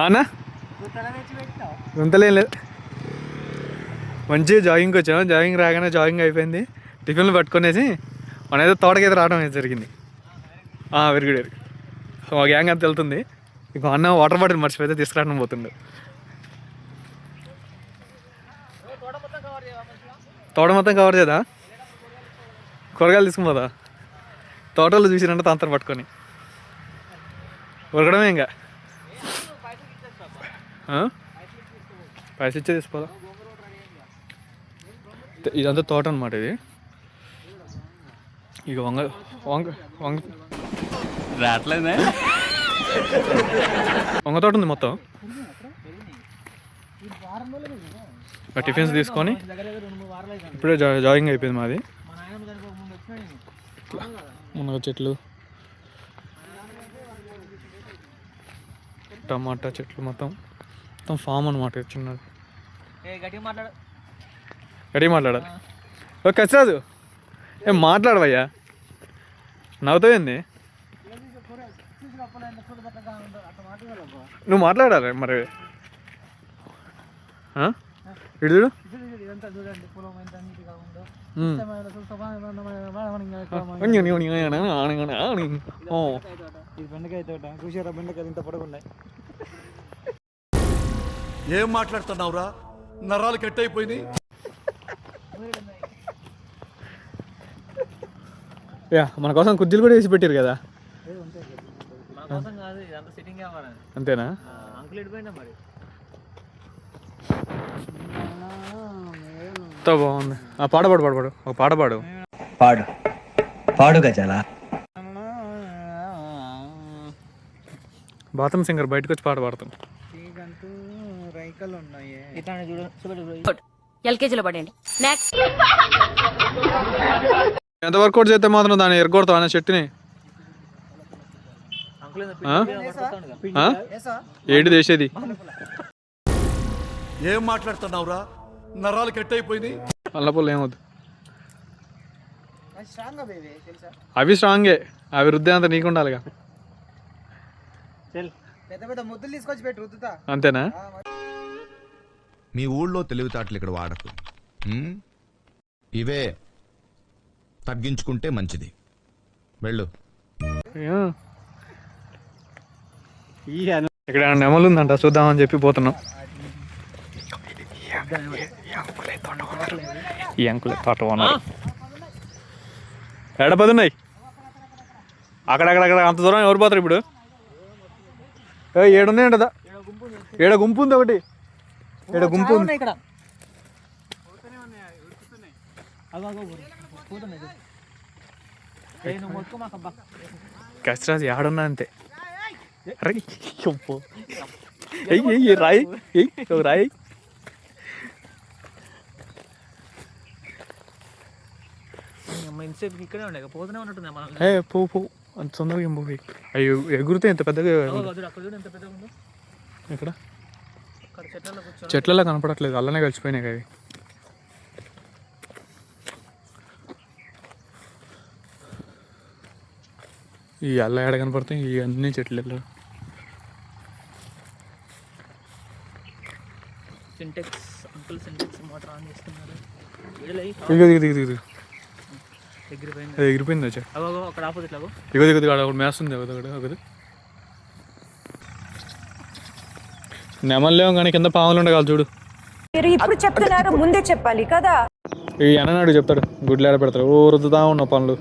అవునా? గుంతలేం లేదు. మంచిగా జాగింగ్కి వచ్చాము జాగింగ్ రాగానే జాగింగ్ అయిపోయింది. టిఫిన్లు పట్టుకునేసి మన ఏదో తోటకైతే రావడం అయితే జరిగింది. వెరీ గుడ్ వెరీ మా గ్యాంగ్ అంతా వెళ్తుంది. ఇక అన్న వాటర్ బాటిల్ మర్చిపోతే తీసుకురావడం పోతుండు. తోట మొత్తం కవర్ చేయదా కూరగాయలు తీసుకుని పోదా? తోటలో చూసిరంటే తాంతరం పట్టుకొని. ఉరకడమే ఇంకా? పైసలు ఇచ్చే తీసుకోదా ఇదంతా తోట అనమాట ఇది. ఇక వంగ వంగ వంగ. రావట్లేదే? వంగ తోట ఉంది మొత్తం. టిఫిన్స్ తీసుకొని ఇప్పుడే జా జాగింగ్ అయిపోయింది మాది. మునగ చెట్లు. టమాటా చెట్లు మొత్తం. మొత్తం ఫామ్ అనమాట చిన్నది. గట్టిగా గట్టిగా మాట్లాడాలి ఓ కచ్చరాజు ఏం మాట్లాడవయ్యా. నవ్వుతావేంది? నువ్వు మాట్లాడాలి మరి. చూడు. ఇది బెండకాయ తోట చూసారా బెండకాయలు ఇంత పొడవున్నాయి ఏం మాట్లాడుతున్నావురా? నరాలు కట్ అయిపోయినాయి యా మన కోసం కుర్చీలు కూడా వేసి పెట్టారు కదా. అంతేనా? అంకుల్ మరి? ఎంతో బాగుంది. ఆ పాట పాడు పాడు పాడు. ఒక పాట పాడు. పాడు. పాడు గజాల. బాత్రూమ్ సింగర్ బయటకు వచ్చి పాట పాడతాం. చీకంటూ రైకలు ఉన్నాయి ఇట్లా చూడు ఎల్కేజీలో పడండి నెక్స్ట్ ఎంత వర్కౌట్ చేస్తే మాత్రం దాన్ని ఎరగొడతావు అనే చెట్టుని? ఏంటి చేసేది. ఏం మాట్లాడుతున్నావురా? నరాలు కట్ అయిపోయినాయి. అల్లపొల్లు ఏమవుద్దు స్ట్రాంగ్ బేబీ తెలుసా? అవి స్ట్రాంగే అవి రుద్దే అంత నీకు ఉండాలిగా. అంతేనా? మీ ఊళ్ళో తెలివితేటలు ఇక్కడ వాడకు? ఇవే తగ్గించుకుంటే మంచిది. వెళ్ళు. ఇక్కడ నెమలు ఉందంట చూద్దామని చెప్పి పోతున్నాం. ఈ అంకులే తోట ఓనర్ ఎడపదున్నాయి అక్కడక్కడక్కడ అంత దూరం ఎవరు పోతారు ఇప్పుడు? ఏ ఏడున్నాయంటదా ఏడ గుంపు ఉంది ఒకటి? ఏడ గుంపు ఉంది? ఇక్కడ. అగో అగో పోతున్నాయి చూడు. ఏ ఇంతసేపు ఇక్కడే ఉండే పోతూనే ఉన్నట్టుంది మనం ఏ పో పో. అంత తొందరగా ఏం పోయి అయ్యో ఎగురితే ఎంత పెద్దగా అక్కడ చూడు ఎంత పెద్దగా ఉందో. ఇక్కడ చెట్లలో కనపడట్లేదు అల్లనే కలిసిపోయినాయి అవి. ఈ అల్ల ఏడ కనపడతాయి? ఈ అన్ని చెట్లలో. Sintex uncle Sintex motor on చేస్తున్నారు. ఎగిరిపోయింది. ఎగిరిపోయింది వచ్చా. అక్కడ ఆపోజిట్ లాగో. ఇగో దిగు దిగు ఒకటి మేస్తుంది ఒకటి నెమల్లేం కానీ కింద పాములు ఉండగాలి చూడు. మీరు ఇప్పుడు చెప్తున్నారు ముందే చెప్పాలి కదా? ఈ అన్ననాడు చెప్తాడు గుడ్లు ఏడ పెడతాడు ఓ రుద్దుతా ఉన్న పనులు.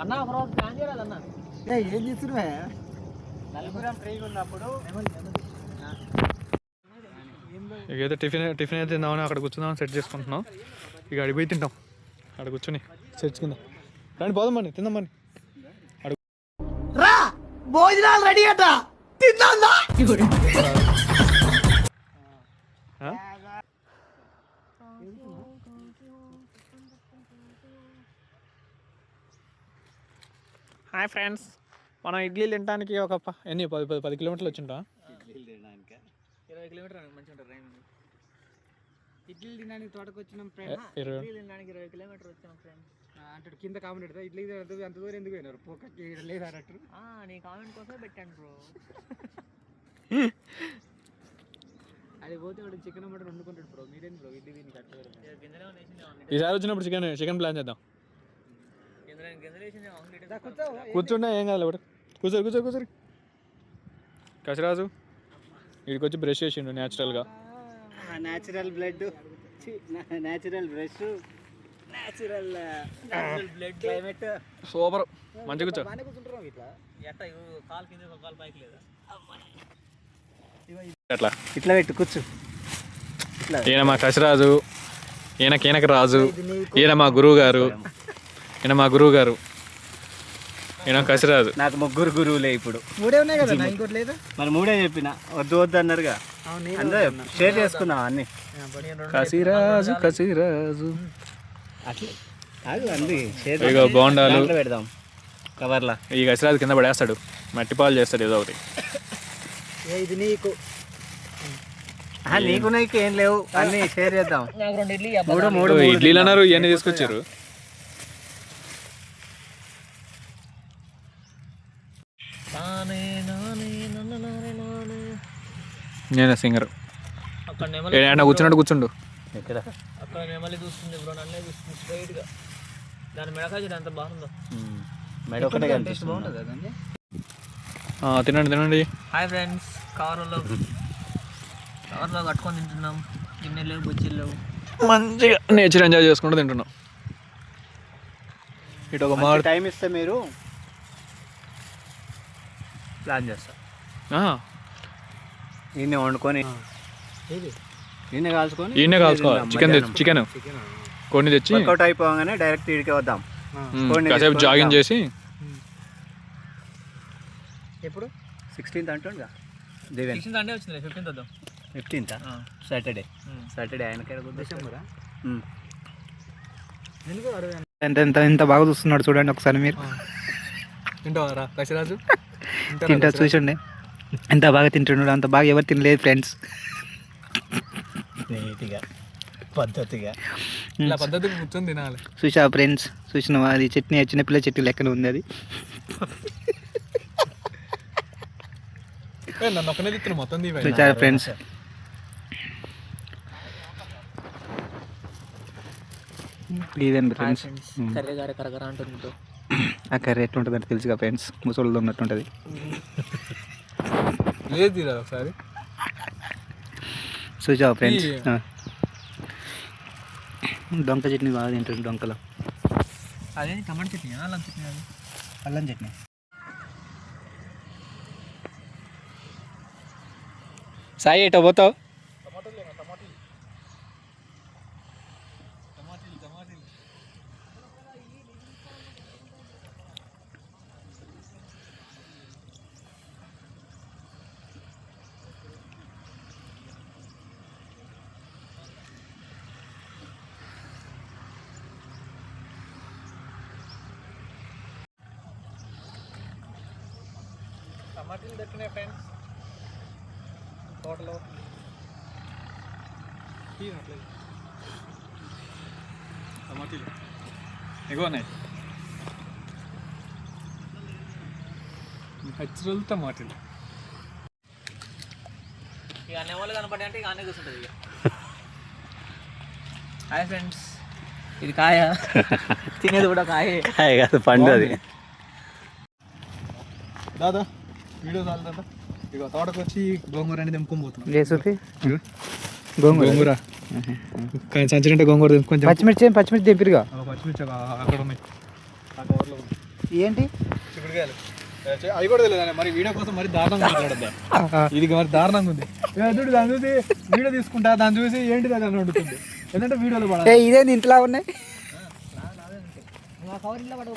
అన్న ఏం చేస్తున్నా నలుగురం ఫ్రీగా ఉన్నప్పుడు ఇక అయితే టిఫిన్ టిఫిన్ అయితే తిందామని అక్కడ కూర్చుందామని సెట్ చేసుకుంటున్నాం. ఇక అడిగిపోయి తింటాం. అక్కడ కూర్చొని సెట్ కింద రండి పోదామండి తిందామని భోజనాలు రెడీ అట. తిందా ఆ? హాయ్ ఫ్రెండ్స్ మనం ఇడ్లీలు తినడానికి ఒక ఎన్ని పది పది పది కిలోమీటర్లు వచ్చింటాం ఇరవై కిలోమీటర్ మంచిగా ఉంటుంది రైన్ ఇడ్లీ తినడానికి తోటకు వచ్చినాం ఫ్రెండ్ ఇడ్లీ తినడానికి ఇరవై కిలోమీటర్ వచ్చాం ఫ్రెండ్ అంటే కింద కామెంట్ పెడతా ఇది అంత దూరం ఎందుకు పోయినారు? పోకకి లేదు అన్నట్టు. ఆ, నీ కామెంట్ కోసమే పెట్టాను బ్రో అది పోతే వాడు చికెన్ మటన్ వండుకుంటాడు బ్రో మీరేం బ్రో కట్టారు గింజలే వేసింది ఈసారి వచ్చినప్పుడు చికెన్ చికెన్ ప్లాన్ చేద్దాం. కూర్చుంటే ఏం కాదు కూర్చోరు కూర్చోరు కూర్చోరు కసిరాజు వీడికి వచ్చి బ్రష్ చేసిండు న్యాచురల్గా natural blood natural brush natural blood climate super. మంచిగా కూర్చో. కూర్చుంటారు ఇట్లా. ఎట్ట ఇగో కాలు కింద ఒక కాలు పైకి లేదా? అట్లా. ఇట్లా పెట్టు కూర్చో. ఈయన మా కసిరాజు ఈయన కీనక రాజు ఈయన మా గురువు గారు ఈయన మా గురువు గారు ఈయన కసిరాజు. నాకు ముగ్గురు గురువులే ఇప్పుడు. మూడే ఉన్నాయి కదా? ఇంకోటి లేదు? మరి మూడే చెప్పిన. వద్దు వద్దు అన్నారుగా. అందరూ షేర్ చేసుకున్నాం అన్ని? కసిరాజు కసిరాజు. అట్లా. కాదు అంది షేర్ ఇగో బోండాలు. దాంట్లో పెడదాం. కవర్లా. ఈ కసిరాజు కింద పడేస్తాడు. మట్టి పాలు చేస్తాడు ఏదో ఒకటి. ఇది నీకు. నీకు నీకు ఏం లేవు. అన్ని షేర్ చేద్దాం. నాకు రెండు ఇడ్లీ మూడు మూడు ఇడ్లీలు అన్నారు ఇవన్నీ తీసుకొచ్చారు నానే నానే నన్న నానే నానే. నేను సింగర్. అక్కడ కూర్చున్నట్టు కూర్చుండు. ఎక్కడ? అక్కడ నెమలి చూస్తుంది బ్రో నన్నే చూస్తుంది స్ట్రైట్గా. దాని మెడకాయ చూడు ఎంత బాగుందో మెడ ఒకటే కనిపిస్తుంది. ఆ, తినండి తినండి. హాయ్ ఫ్రెండ్స్ కవర్లో కవర్లో కట్టుకొని తింటున్నాం. గిన్నెలు లేవు బొచ్చులు మంచిగా నేచర్ ఎంజాయ్ చేసుకుంటూ తింటున్నాం. ఇటు ఒక టైం ఇస్తే మీరు ప్లాన్ చేస్తా. ఆ, ఈయన వండుకొని ఈయన కాల్చుకొని ఈయనే కాల్చుకోవాలి. చికెన్ తెచ్చి చికెన్. కొన్ని తెచ్చి వర్కౌట్ అయిపోగానే డైరెక్ట్ ఇడికే వద్దాం. కాసేపు జాగింగ్. చేసి ఎప్పుడు? సిక్స్టీన్త్ అంటుండగా దివెన్. సిక్స్టీన్త్ అంటే వచ్చింది ఫిఫ్టీన్త్ వద్దాం. Fifteenth Saturday. సాటర్డే ఆయన ఎంత ఎంత ఎంత బాగా చూస్తున్నాడు చూడండి ఒకసారి మీరు. తింటావారా కసిరాజు? తింటా చూసండి. ఎంత బాగా తింటున్నాడు అంత బాగా ఎవరు తినలేదు ఫ్రెండ్స్. నీట్గా పద్ధతిగా. ఇలా పద్ధతిగా కూర్చొని తినాలి. చూసా ఫ్రెండ్స్? చూసినావా? అది చట్నీ చిన్నపిల్ల చట్నీ లెక్కన ఉంది అది. ఏ, నన్ను ఒక్కనే తిత్తున్నా మొత్తం దీవై చూసారా ఫ్రెండ్స్? ఫ్రెండ్స్. కర్రీ గారి కరగర అంటుంది ఆ కర్రీ ఎట్లుంటుందంటే తెలుసుగా ఫ్రెండ్స్. ముసలిలో ఉన్నట్టుంటుంది. లేదు ఒకసారి? చూసావా ఫ్రెండ్స్. దొంక చట్నీ బాగా తింటుంది దొంకలో. అదేంటి టమాటా చట్నీ అల్లం చట్నీ అది? అల్లం చట్నీ. సాయి ఎటో పోతావు? టమాటీలు దక్కినాయి ఫ్రెండ్స్. తోటలో. టమాటీలు ఎగో ఉన్నాయి నేచురల్ టమాటీలు ఇక నెమలు కనపడి అంటే ఇక అన్నీ కూర్చుంటుంది ఇక. Hi friends. ఇది కాయ? తినేది కూడా కాయే. కాదు పండు అది. దాదా. వీడియో చాలు ఇక తోటకు వచ్చి గోంగూర అనేది తెంపుకొని పోతున్నాం. ఏ గోంగూర. గోంగూర. కానీ సంచి నిండా గోంగూర తెంపుకొని పచ్చిమిర్చి పచ్చిమిర్చి తెంపిరుగా? పచ్చిమిర్చి అక్కడ ఉన్నాయి. ఆ కవర్లో ఉన్నాయి ఏంటి? చిక్కుడుకాయలు. ఏ, అవి కూడా తెలియదు మరి వీడియో కోసం మరి దారుణంగా మాట్లాడద్దా ఇది మరి దారుణంగా ఉంది. ఏ, చూడు దాన్ని చూసి వీడియో తీసుకుంటా దాన్ని చూసి ఏంటి దాన్ని అని అడుగుతుంది ఎందుకంటే వీడియోలో ఏ పడాలి ఇదేంది ఇంట్లో ఉన్నాయి? కవర్ పడవు.